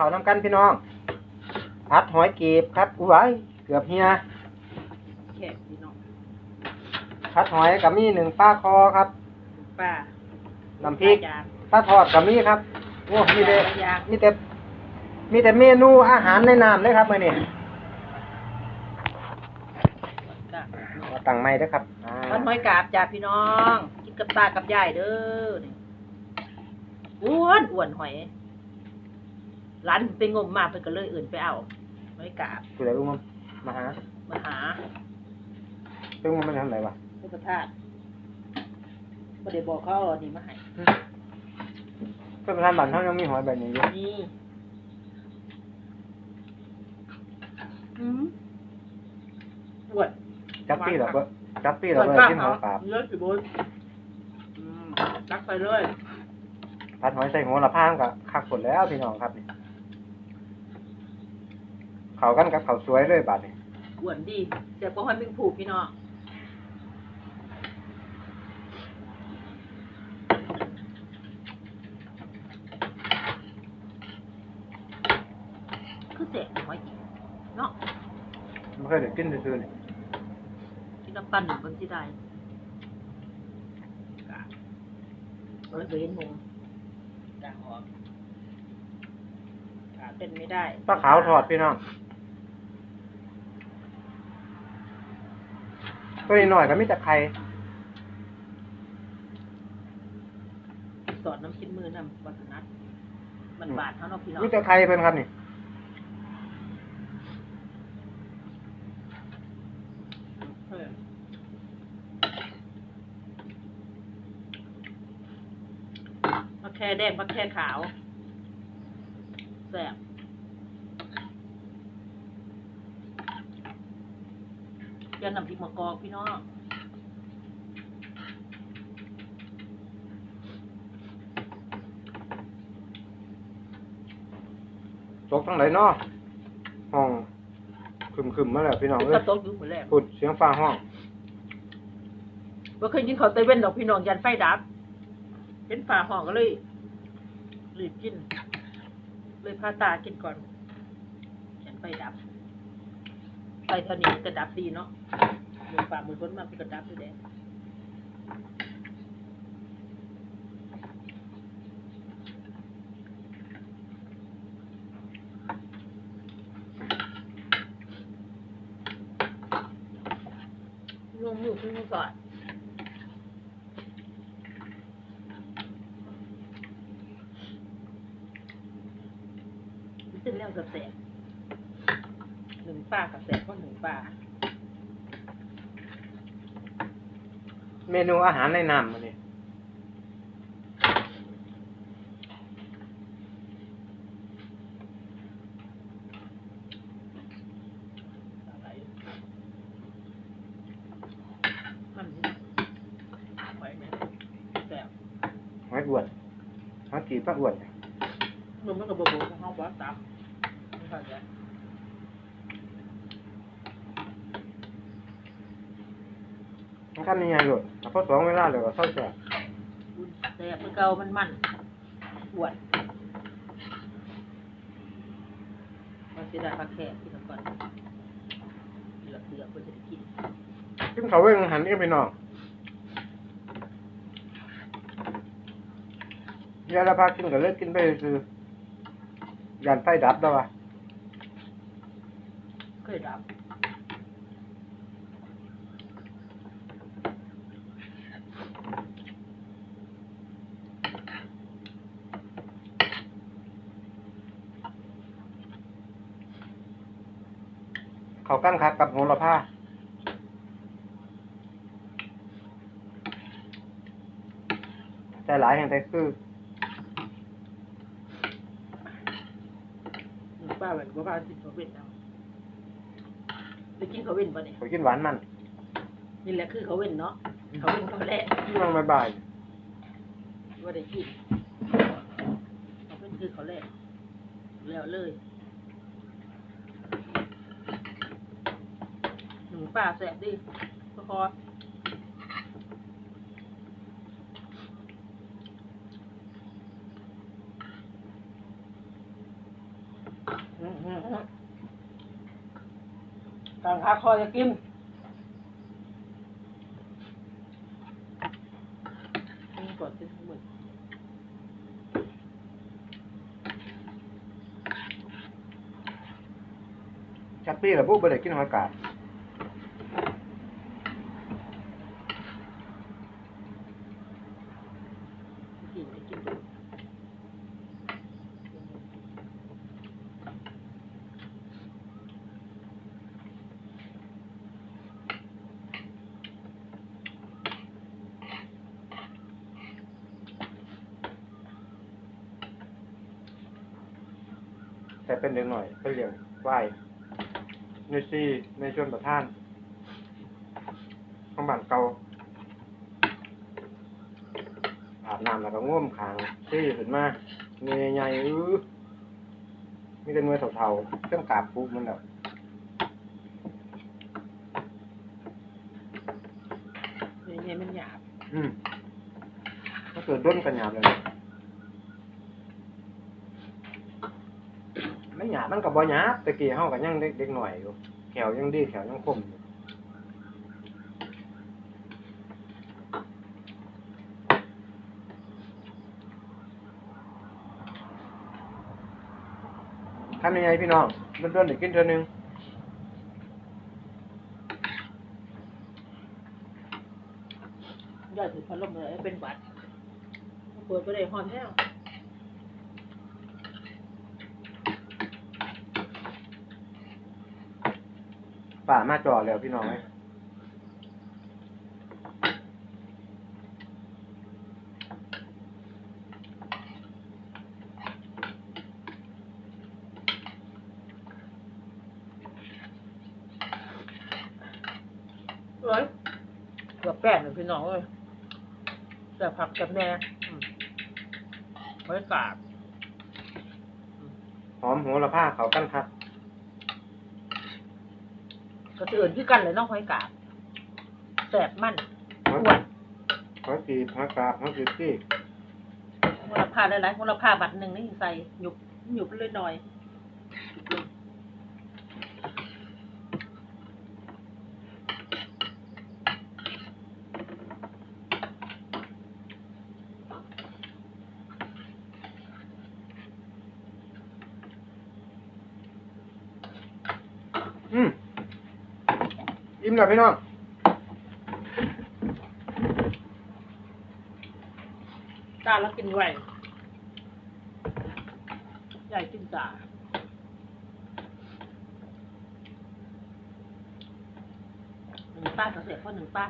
ข้าน้ำกันพี่น้องผัดหอยเก็บครับอุ้ยเกือบเฮียแขกพี่น้องผัดหอยกับมีหนึ่งป้าคอครับ ป้าน้ำพริกยางปลาทอดกับมีครับโอ้มีแต่ยางมีแต่มีแต่เมนูอาหารในน้ำเลยครับมื่อนี้จ้ะเอาตั้งไม้ด้วยครับอ่าทอดหอยกาบจ้าพี่น้องกินกับตากับยายเด้ออ้วนอ้วนหอย ร้านไปงมมาเพิ่นก็เลยอื่นไปเอาหอยกาบคืออะไรรู้มั้งมาหามาหาเพิ่งมันไม่ทำอะไรวะพุทธทาสบ่ได้บอกเขาเอาอันนี้มาให้เพิ่งมาทำบันเท่ายังมีหอยแบบนี้อยู่นี่อืมอ้วนจับปี้เหรอเบิ้จับปี้เหรออ้วนเบิ้มากกินหเอาอยปลาบเยอะสิบุญอืมรักไปเลย ผัดหอยใส่หัวละพางกับคักผลแล้วพี่น้องครับนี่ เขากันกับเขาวสวยเลยบาดนี่อ้วนดีเดี๋ยวก็ให้มึงผูกพี่น้องคือเสกหอยอีกเนาะไม่เคยได้กินซื่อๆนี่ที่น้ำปั้นหนึ่งคนที่ได้กะเออเห็นหมูด่างออกกะเป็นไม่ได้ปลาขาวทอดพี่น้อง ตัวนี้หน่อยก็มีแต่ไข่สอดน้ำชิ้นมือนำวัฒนัทมันบาดเท่าเนาะพี่น้องมีแต่ไข่เพิ่นครับนี่เออมะแค่แดงมะแค่ขาวแซ่บ ยังนำพริกมะกอกพี่น้องตกทั้งไหนเนาะห้องคึมๆมาแล้วพี่น้องกเอ้ยระโต๊ะอยู่เหมือนแรกพูดเสียงฟ้าห้อง ว่าเคยกินข้าวเตเว่นดอกพี่น้องยันไฟดับเป็นฝาห้องก็เลยรีบกิน เลยพาตากินก่อนยันไฟดับ ไฟเท่านี้กระดับดีเนาะมือฝ่ามือพ้นมาเป็นกระดับด้วยแดงนุ่มอขึ้นมาก่อนเส้นแล้วกับแสบหนึ่ง ป้ากับแสบก็หนึ่งป้าเมนูอาหารในน้ำมันนี่อะไรมันไหวไหมแสบหอยอ้วนหอยกีบปลาอ้วน มันมันกับบะบูของเขาบ้าตับไม่เข้าใจ มันขั้นยังไงลูกแต่พอสองเวลาเลยก็เศร้าแสบอุ่นแสบมันเก่ามันมันปวดมันจะได้ปลาแค่กินก่อนเหลือเกลือเพื่อจะได้กินกินเขาวเว้งหันเอ้ไปน้องยาละพากินก็เลิกกินไปคือยันไฟดับแล้ววะเคยดับ เขากั้นคักกับโหระพาแต่หลายอย่างแต่คือหนึ่งป้าแบบว่าป้ากินข้าวเว้นเอาไปกินข้าวเว้นปะเนี่ยเขากินหวานมันนี่แหละคือข้าวเว้นเนาะข้าวเว้นข้าวแรกที่มันบ่ายว่าได้กินข้าวเว้นคือข้าวแรกแล้วเลยหนึ่ง ป้าแสบดิพออืมอืมอืมกลางขาคอจะกินกินก่อนกินหมดชักปี้ละปุ๊บไปเลกินหอยกาด กินไม่กิน แต่ เป็นเด็กหน่อยไปเลี้ยงไหวในซีในชวนประท่านของบ้านเก่าอาบน้ำแล้วก็ง่วมขางซี่ขึ้นมาเงยใหญ่อื้อมีแต่เงยเท่าๆเครื่องกราบปุ๊บมันแบบเนี่ยเนี่ยมันหยาบ อืมก็เกิดด้นกันหยาบเลยนะไม่ หยาบมันกับบ่หยาบตะกี้เฮากันยังเด็กๆหน่อยอยู่แขวยังดีแขวยังคมอยู่ทำยังไงพี่น้องเดินๆเดี๋ยวกินเท่านึงย่อยถือพัดลมเลยเป็นหวัดเปิดไปเลยหอนแห้ว ป่ามาจ่อแล้วพี่น้องไหมเอ้ยเกือบแป้งเลยพี่น้องเลยแต่ผักกับแหน่อืมไว้กาด หอมหัวละผ้าเขากันครับ ก็จะเอื่นที่กันเลยเน้องไว้กาดแสบมันหัวอ้วนหัวกีบหัวกาบหัวกีบที่มูลค่าได้ไรมูลค่าบาทหนึ่งนี่ใส่หยุบหยุบไปเลยหน่อยหยุบลง อืม อิ่มแล้วพี่น้องตาแล้วกินไวใหญ่กินตาหนึ่งป้าเขาเสียเพราะหนึ่งป้า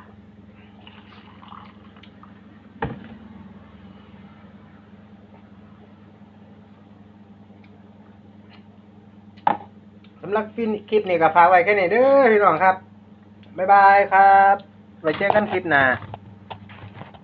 สำหรับคลิปนี้ก็ฝากไว้แค่นี้เด้อพี่น้องครับ บ๊ายบายครับไว้เจอกันคลิปหน้า